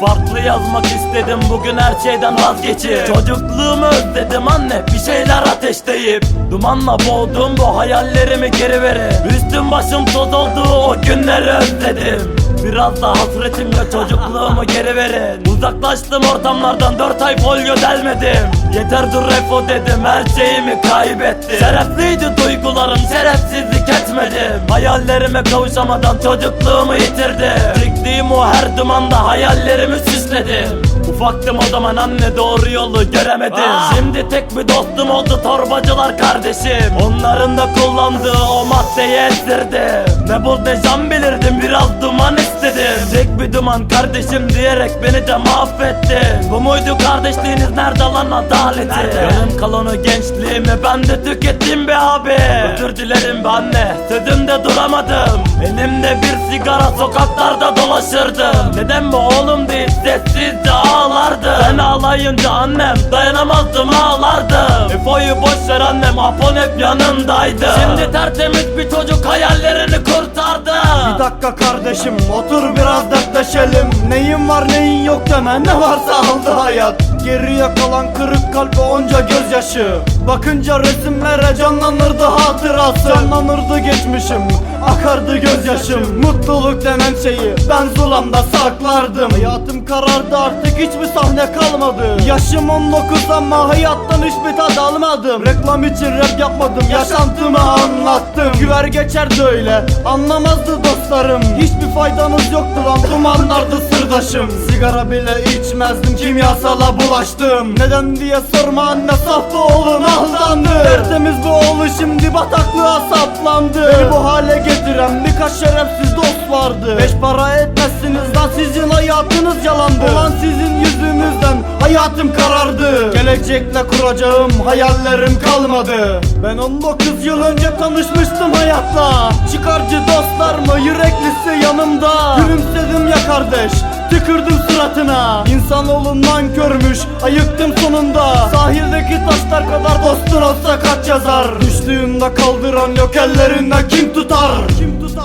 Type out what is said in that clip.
Farklı yazmak istedim bugün her şeyden vazgeçip. Çocukluğumu özledim anne bir şeyler ateşleyip. Dumanla boğdum bu hayallerimi geri verin Üstüm başım toz oldu o günleri özledim Biraz da hasretimle çocukluğumu geri verin. Uzaklaştım ortamlardan dört ay folyo delmedim. Yeter dur refo dedim her şeyimi kaybettim. Şerefliydi duygularım şerefsizlik etmedim. Hayallerime kavuşamadan çocukluğumu yitirdim. Diktiğim o her dumanda hayallerimi süsledim Ufaktım o zaman anne doğru yolu göremedim. Şimdi tek bir dostum oldu torbacılar kardeşim. Onların da kullandığı o maddeyi esirdim Ne bul ne can bilirdim biraz duman istedim. Tek bir duman kardeşim diyerek beni de mahvettin. Bu muydu kardeşliğiniz? Nerede lan adaleti Yarım kalanı gençliğimi ben de tükettim be abi. Özür dilerim be anne sözümde duramadım Elimde bir sigara sokaklarda dolaşırdım. Neden bu oğlum değil sessizce ağlardı. Ben ağlayınca annem dayanamazdım ağlardım Efo'yu boş ver annem Apon hep yanındaydı. Şimdi tertemiz bir çocuk hayallerini kurtardı. Bir dakika kardeşim otur biraz dertleşelim. Neyin var neyin yok deme ne varsa aldı hayat Geriye kalan kırık kalp onca gözyaşı. Bakınca resimlere canlanırdı hatırası. Canlanırdı geçmişim akardı gözyaşım. Mutluluk denen şeyi ben zulamda saklardım. Hayatım karardı artık hiçbir sahne kalmadı. Yaşım 19 ama hayattan hiçbir tad almadım. Reklam için rap yapmadım yaşantımı anlattım. Güver geçerdi öyle anlamazdı dostlarım. Hiçbir faydanız yoktu lan dumanlardı sırdaşım. Sigara bile içmezdim kimyasala bulaştım Neden diye sorma anne saf oğlum aldandı. Tertemiz bu oğlu şimdi bataklığa saplandı. Beni bu hale getiren birkaç şerefsiz dost vardı. Beş para etmezsiniz lan sizin hayatınız yalandı. Ulan sizin yüzünüzden hayatım karardı. Gelecekle kuracağım hayallerim kalmadı. Ben 19 yıl önce tanışmıştım hayatla Çıkarcı dostlar mı yüreklisi yanımda. Gülümsedim ya kardeş tükürdüm suratına. İnsanoğlundan körmüş ayıktım sonunda. Sahildeki taşlar kadar dostun olsa kaç yazar? Düştüğünde kaldıran yok ellerinden kim tutar? Kim tutar